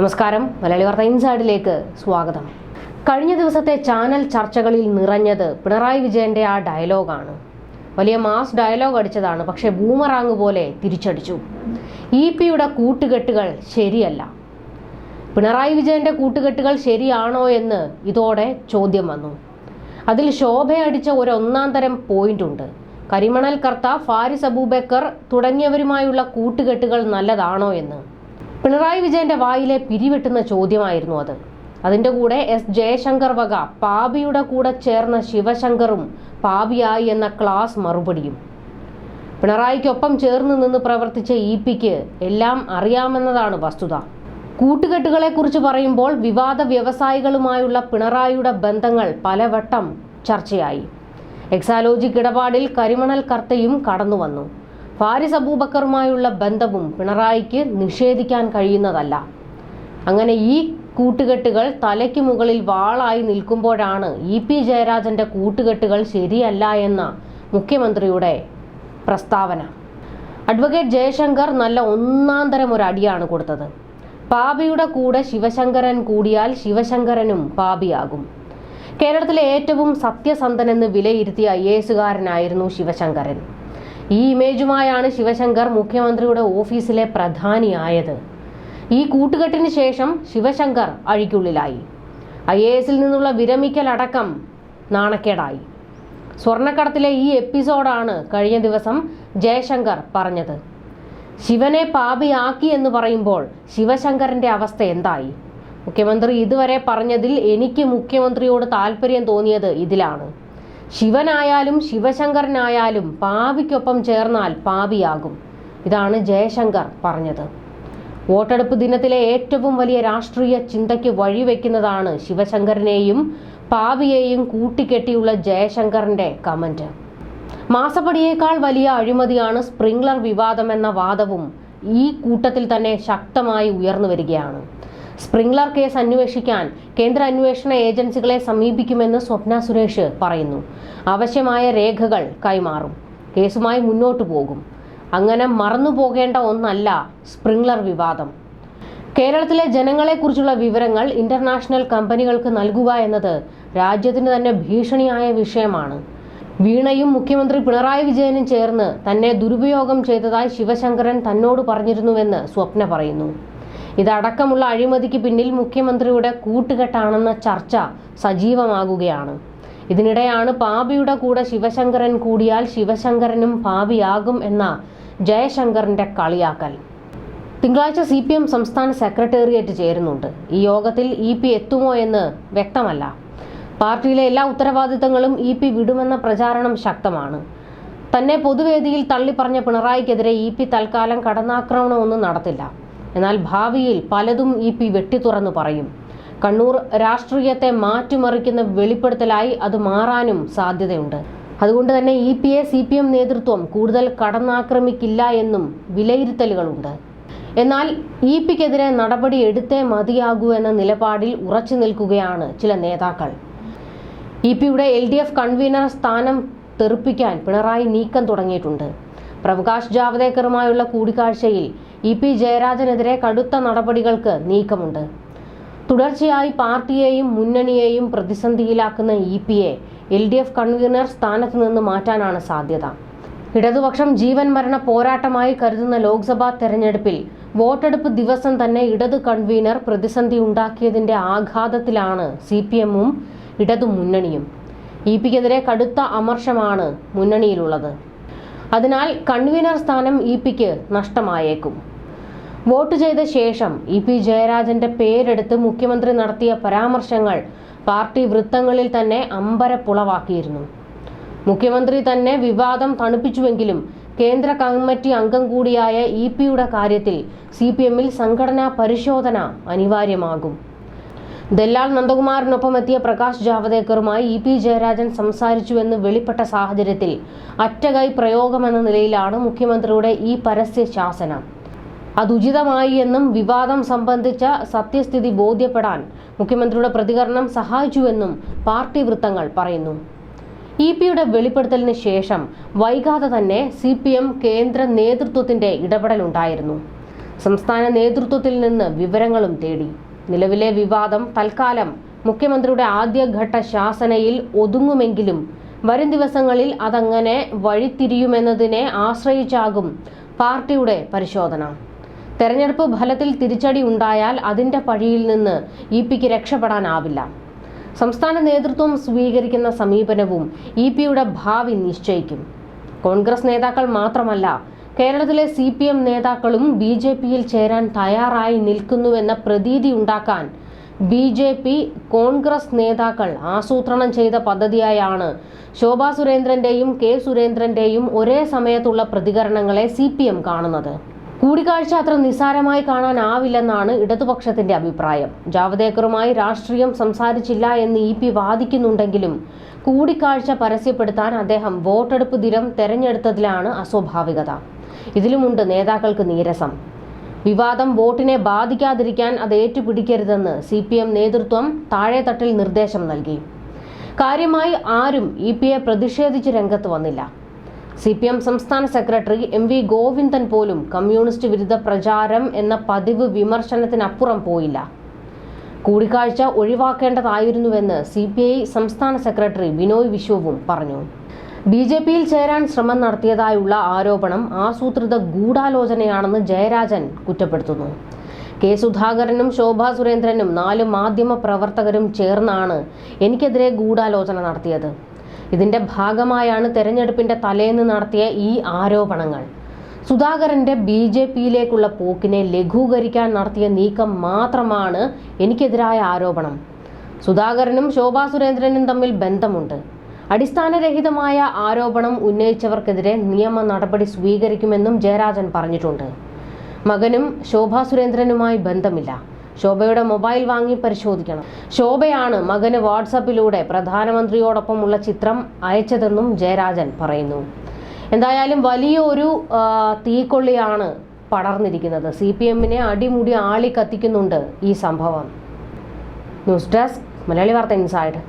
നമസ്കാരം. മലയാളി വാർത്ത ഇൻസൈഡിലേക്ക് സ്വാഗതം. കഴിഞ്ഞ ദിവസത്തെ ചാനൽ ചർച്ചകളിൽ നിറഞ്ഞത് പിണറായി വിജയന്റെ ആ ഡയലോഗാണ്. വലിയ മാസ് ഡയലോഗ് അടിച്ചതാണ് പക്ഷേ ബൂമറാങ് പോലെ തിരിച്ചടിച്ചു. ഇ പിയുടെ കൂട്ടുകെട്ടുകൾ ശരിയല്ല. പിണറായി വിജയന്റെ കൂട്ടുകെട്ടുകൾ ശരിയാണോ എന്ന് ഇതോടെ ചോദ്യം വന്നു. അതിൽ ശോഭയടിച്ച ഒരു ഒന്നാം തരം പോയിന്റ് ഉണ്ട്. കരിമണൽ കർത്ത ഫാരിസ് അബൂബക്കർ തുടങ്ങിയവരുമായുള്ള കൂട്ടുകെട്ടുകൾ നല്ലതാണോ എന്ന്. പിണറായി വിജയന്റെ വായിലെ പിരിവെട്ടുന്ന ചോദ്യമായിരുന്നു അത്. അതിന്റെ കൂടെ എസ് ജയശങ്കർ വക പാപിയുടെ കൂടെ ചേർന്ന ശിവശങ്കറും പാപിയായി എന്ന ക്ലാസ് മറുപടിയും. പിണറായിക്കൊപ്പം ചേർന്ന് നിന്ന് പ്രവർത്തിച്ച ഇ പിക്ക് എല്ലാം അറിയാമെന്നതാണ് വസ്തുത. കൂട്ടുകെട്ടുകളെക്കുറിച്ച് പറയുമ്പോൾ വിവാദ വ്യവസായികളുമായുള്ള പിണറായിയുടെ ബന്ധങ്ങൾ പലവട്ടം ചർച്ചയായി. എക്സാലോജിക് ഇടപാടിൽ കരിമണൽ കർത്തയും കടന്നു വന്നു. ഫാരിസ് അബൂബക്കറുമായുള്ള ബന്ധവും പിണറായിക്ക് നിഷേധിക്കാൻ കഴിയുന്നതല്ല. അങ്ങനെ ഈ കൂട്ടുകെട്ടുകൾ തലയ്ക്ക് മുകളിൽ വാളായി നിൽക്കുമ്പോഴാണ് ഇ പി ജയരാജന്റെ കൂട്ടുകെട്ടുകൾ ശരിയല്ല എന്ന മുഖ്യമന്ത്രിയുടെ പ്രസ്താവന. അഡ്വക്കേറ്റ് ജയശങ്കർ നല്ല ഒന്നാം തരം ഒരു അടിയാണ് കൊടുത്തത്. പാപിയുടെ കൂടെ ശിവശങ്കരൻ കൂടിയാൽ ശിവശങ്കരനും പാപിയാകും. കേരളത്തിലെ ഏറ്റവും സത്യസന്ധനെന്ന് വിലയിരുത്തിയ ഐ എസുകാരനായിരുന്നു ശിവശങ്കരൻ. ഈ ഇമേജുമായാണ് ശിവശങ്കർ മുഖ്യമന്ത്രിയുടെ ഓഫീസിലെ പ്രധാനിയായത്. ഈ കൂട്ടുകെട്ടിന് ശേഷം ശിവശങ്കർ അഴിക്കുള്ളിലായി. ഐ എ എസിൽ നിന്നുള്ള വിരമിക്കലടക്കം നാണക്കേടായി. സ്വർണക്കടത്തിലെ ഈ എപ്പിസോഡാണ് കഴിഞ്ഞ ദിവസം ജയശങ്കർ പറഞ്ഞത്. ശിവനെ പാപിയാക്കി എന്ന് പറയുമ്പോൾ ശിവശങ്കറിന്റെ അവസ്ഥ എന്തായി? മുഖ്യമന്ത്രി ഇതുവരെ പറഞ്ഞതിൽ എനിക്ക് മുഖ്യമന്ത്രിയോട് താല്പര്യം തോന്നിയത് ഇതിലാണ്. ശിവനായാലും ശിവശങ്കരനായാലും പാവിക്കൊപ്പം ചേർന്നാൽ പാപിയാകും ഇതാണ് ജയശങ്കർ പറഞ്ഞത്. വോട്ടെടുപ്പ് ദിനത്തിലെ ഏറ്റവും വലിയ രാഷ്ട്രീയ ചിന്തയ്ക്ക് വഴിവെക്കുന്നതാണ് ശിവശങ്കരനെയും പാപിയെയും കൂട്ടിക്കെട്ടിയുള്ള ജയശങ്കറിന്റെ കമന്റ്. മാസപ്പടിയേക്കാൾ വലിയ അഴിമതിയാണ് സ്പ്രിംഗ്ലർ വിവാദം എന്ന വാദവും ഈ കൂട്ടത്തിൽ തന്നെ ശക്തമായി ഉയർന്നു വരികയാണ്. സ്പ്രിംഗ്ലർ കേസ് അന്വേഷിക്കാൻ കേന്ദ്ര അന്വേഷണ ഏജൻസികളെ സമീപിക്കുമെന്ന് സ്വപ്ന സുരേഷ് പറയുന്നു. ആവശ്യമായ രേഖകൾ കൈമാറും. കേസുമായി മുന്നോട്ടു പോകും. അങ്ങനെ മറന്നു പോകേണ്ട ഒന്നല്ല സ്പ്രിംഗ്ലർ വിവാദം. കേരളത്തിലെ ജനങ്ങളെക്കുറിച്ചുള്ള വിവരങ്ങൾ ഇന്റർനാഷണൽ കമ്പനികൾക്ക് നൽകുക എന്നത് രാജ്യത്തിന് തന്നെ ഭീഷണിയായ വിഷയമാണ്. വീണയും മുഖ്യമന്ത്രി പിണറായി വിജയനും ചേർന്ന് തന്നെ ദുരുപയോഗം ചെയ്തതായി ശിവശങ്കരൻ തന്നോട് പറഞ്ഞിരുന്നുവെന്ന് സ്വപ്ന പറയുന്നു. ഇതടക്കമുള്ള അഴിമതിക്ക് പിന്നിൽ മുഖ്യമന്ത്രിയുടെ കൂട്ടുകെട്ടാണെന്ന ചർച്ച സജീവമാകുകയാണ്. ഇതിനിടെയാണ് പാപിയുടെ കൂടെ ശിവശങ്കരൻ കൂടിയാൽ ശിവശങ്കരനും പാപിയാകും എന്ന ജയശങ്കറിന്റെ കളിയാക്കൽ. തിങ്കളാഴ്ച സി പി എം സംസ്ഥാന സെക്രട്ടേറിയറ്റ് ചേരുന്നുണ്ട്. ഈ യോഗത്തിൽ ഇ പി എത്തുമോ എന്ന് വ്യക്തമല്ല. പാർട്ടിയിലെ എല്ലാ ഉത്തരവാദിത്തങ്ങളും ഇ പി വിടുമെന്ന പ്രചാരണം ശക്തമാണ്. തന്നെ പൊതുവേദിയിൽ തള്ളിപ്പറഞ്ഞ പിണറായിക്കെതിരെ ഇ പി തൽക്കാലം കടന്നാക്രമണമൊന്നും നടത്തില്ല. എന്നാൽ ഭാവിയിൽ പലതും ഇ പി വെട്ടിത്തുറന്നു പറയും. കണ്ണൂർ രാഷ്ട്രീയത്തെ മാറ്റിമറിക്കുന്ന വെളിപ്പെടുത്തലായി അത് മാറാനും സാധ്യതയുണ്ട്. അതുകൊണ്ട് തന്നെ E P A C P M നേതൃത്വം കൂടുതൽ കടന്നാക്രമിക്കില്ല എന്നും വിലയിരുത്തലുകളുണ്ട്. എന്നാൽ ഇ പിക്കെതിരെ നടപടി എടുത്തേ മതിയാകൂ എന്ന നിലപാടിൽ ഉറച്ചു നിൽക്കുകയാണ് ചില നേതാക്കൾ. ഇ പിയുടെ എൽ ഡി എഫ് കൺവീനർ സ്ഥാനം തെറിപ്പിക്കാൻ പിണറായി നീക്കം തുടങ്ങിയിട്ടുണ്ട്. പ്രകാശ് ജാവദേക്കറുമായുള്ള കൂടിക്കാഴ്ചയിൽ ഇ പി ജയരാജനെതിരെ കടുത്ത നടപടികൾക്ക് നീക്കമുണ്ട്. തുടർച്ചയായി പാർട്ടിയെയും മുന്നണിയെയും പ്രതിസന്ധിയിലാക്കുന്ന ഇ പിയെ എൽ ഡി എഫ് കൺവീനർ സ്ഥാനത്ത് നിന്ന് മാറ്റാനാണ് സാധ്യത. ഇടതുപക്ഷം ജീവൻ മരണ പോരാട്ടമായി കരുതുന്ന ലോക്സഭാ തെരഞ്ഞെടുപ്പിൽ വോട്ടെടുപ്പ് ദിവസം തന്നെ ഇടതു കൺവീനർ പ്രതിസന്ധി ഉണ്ടാക്കിയതിന്റെ ആഘാതത്തിലാണ് സി പി എമ്മും ഇടതു മുന്നണിയും ഇ പിക്കെതിരെ കടുത്ത അമർഷമാണ് മുന്നണിയിലുള്ളത്. അതിനാൽ കൺവീനർ സ്ഥാനം ഇ പിക്ക് നഷ്ടമായേക്കും. വോട്ട് ചെയ്ത ശേഷം ഇ പി ജയരാജന്റെ പേരെടുത്ത് മുഖ്യമന്ത്രി നടത്തിയ പരാമർശങ്ങൾ പാർട്ടി വൃത്തങ്ങളിൽ തന്നെ അമ്പരപ്പുളവാക്കിയിരുന്നു മുഖ്യമന്ത്രി തന്നെ വിവാദം തണുപ്പിച്ചുവെങ്കിലും കേന്ദ്ര കമ്മിറ്റി അംഗം കൂടിയായ ഇ പിയുടെ കാര്യത്തിൽ സി പി എമ്മിൽ സംഘടനാ പരിശോധന അനിവാര്യമാകും. ദല്ലാൽ നന്ദകുമാറിനൊപ്പം എത്തിയ പ്രകാശ് ജാവദേക്കറുമായി ഇ പി ജയരാജൻ സംസാരിച്ചുവെന്ന് വെളിപ്പെട്ട സാഹചര്യത്തിൽ അറ്റകൈ പ്രയോഗമെന്ന നിലയിലാണ് മുഖ്യമന്ത്രിയുടെ ഈ പരസ്യ ശാസനം. അതുചിതമായി എന്നും വിവാദം സംബന്ധിച്ച സത്യസ്ഥിതി ബോധ്യപ്പെടാൻ മുഖ്യമന്ത്രിയുടെ പ്രതികരണം സഹായിച്ചുവെന്നും പാർട്ടി വൃത്തങ്ങൾ പറയുന്നു. ഇ പിയുടെ വെളിപ്പെടുത്തലിന് ശേഷം വൈകാതെ തന്നെ സി പി എം കേന്ദ്ര നേതൃത്വത്തിന്റെ ഇടപെടലുണ്ടായിരുന്നു. സംസ്ഥാന നേതൃത്വത്തിൽ നിന്ന് വിവരങ്ങളും തേടി. നിലവിലെ വിവാദം തൽക്കാലം മുഖ്യമന്ത്രിയുടെ ആദ്യഘട്ട ശാസനയിൽ ഒതുങ്ങുമെങ്കിലും വരും ദിവസങ്ങളിൽ അതങ്ങനെ വഴിത്തിരിയുമെന്നതിനെ ആശ്രയിച്ചാകും പാർട്ടിയുടെ പരിശോധന. തെരഞ്ഞെടുപ്പ് ഫലത്തിൽ തിരിച്ചടി ഉണ്ടായാൽ അതിന്റെ പഴിയിൽ നിന്ന് ഇ പിക്ക് രക്ഷപ്പെടാനാവില്ല. സംസ്ഥാന നേതൃത്വം സ്വീകരിക്കുന്ന സമീപനവും ഇ പിയുടെ ഭാവി നിശ്ചയിക്കും. കോൺഗ്രസ് നേതാക്കൾ മാത്രമല്ല കേരളത്തിലെ സി പി എം നേതാക്കളും ബി ജെ പിയിൽ ചേരാൻ തയ്യാറായി നിൽക്കുന്നുവെന്ന പ്രതീതി ഉണ്ടാക്കാൻ ബി ജെ പി കോൺഗ്രസ് നേതാക്കൾ ആസൂത്രണം ചെയ്ത പദ്ധതിയായാണ്. ശോഭാ സുരേന്ദ്രന്റെയും കെ സുരേന്ദ്രന്റെയും ഒരേ സമയത്തുള്ള പ്രതികരണങ്ങളെ സി പി എം കാണുന്നത്. കൂടിക്കാഴ്ച അത്ര നിസ്സാരമായി കാണാനാവില്ലെന്നാണ് ഇടതുപക്ഷത്തിന്റെ അഭിപ്രായം. ജാവദേക്കറുമായി രാഷ്ട്രീയം സംസാരിച്ചില്ല എന്ന് ഇ പി വാദിക്കുന്നുണ്ടെങ്കിലും കൂടിക്കാഴ്ച പരസ്യപ്പെടുത്താൻ അദ്ദേഹം വോട്ടെടുപ്പ് ദിനം തെരഞ്ഞെടുത്തതിലാണ് അസ്വാഭാവികത. ഇതിലുമുണ്ട് നേതാക്കൾക്ക് നീരസം. വിവാദം വോട്ടിനെ ബാധിക്കാതിരിക്കാൻ അത് ഏറ്റുപിടിക്കരുതെന്ന് സി പി എം നേതൃത്വം താഴെത്തട്ടിൽ നിർദ്ദേശം നൽകി. കാര്യമായി ആരും ഇ പി എ പ്രതിഷേധിച്ച് രംഗത്ത് വന്നില്ല. സി പി എം സംസ്ഥാന സെക്രട്ടറി എം വി ഗോവിന്ദൻ പോലും കമ്മ്യൂണിസ്റ്റ് വിരുദ്ധ പ്രചാരം എന്ന പതിവ് വിമർശനത്തിനപ്പുറം പോയില്ല. കൂടിക്കാഴ്ച ഒഴിവാക്കേണ്ടതായിരുന്നുവെന്ന് സി പി ഐ സംസ്ഥാന സെക്രട്ടറി ബിനോയ് വിശ്വവും പറഞ്ഞു. ബി ജെ പിയിൽ ചേരാൻ ശ്രമം നടത്തിയതായുള്ള ആരോപണം ആസൂത്രിത ഗൂഢാലോചനയാണെന്ന് ജയരാജൻ കുറ്റപ്പെടുത്തുന്നു. കെ സുധാകരനും ശോഭാ സുരേന്ദ്രനും നാല് മാധ്യമ പ്രവർത്തകരും ചേർന്നാണ് എനിക്കെതിരെ ഗൂഢാലോചന നടത്തിയത്. ഇതിന്റെ ഭാഗമായാണ് തെരഞ്ഞെടുപ്പിന്റെ തലേന്ന് നടത്തിയ ഈ ആരോപണങ്ങൾ. സുധാകരന്റെ ബി ജെ പിയിലേക്കുള്ള പോക്കിനെ ലഘൂകരിക്കാൻ നടത്തിയ നീക്കം മാത്രമാണ് എനിക്കെതിരായ ആരോപണം. സുധാകരനും ശോഭാ സുരേന്ദ്രനും തമ്മിൽ ബന്ധമുണ്ട്. അടിസ്ഥാനരഹിതമായ ആരോപണം ഉന്നയിച്ചവർക്കെതിരെ നിയമ നടപടി സ്വീകരിക്കുമെന്നും ജയരാജൻ പറഞ്ഞിട്ടുണ്ട്. മകനും ശോഭാ സുരേന്ദ്രനുമായി ബന്ധമില്ല. ശോഭയുടെ മൊബൈൽ വാങ്ങി പരിശോധിക്കണം. ശോഭയാണ് മകന് വാട്സപ്പിലൂടെ പ്രധാനമന്ത്രിയോടൊപ്പമുള്ള ചിത്രം അയച്ചതെന്നും ജയരാജൻ പറയുന്നു. എന്തായാലും വലിയൊരു തീക്കൊള്ളിയാണ് പടർന്നിരിക്കുന്നത്. സി പി എമ്മിനെ അടിമുടി ആളി കത്തിക്കുന്നുണ്ട് ഈ സംഭവം. ന്യൂസ് ഡെസ്ക് മലയാളി വാർത്ത ഇൻസൈഡ്.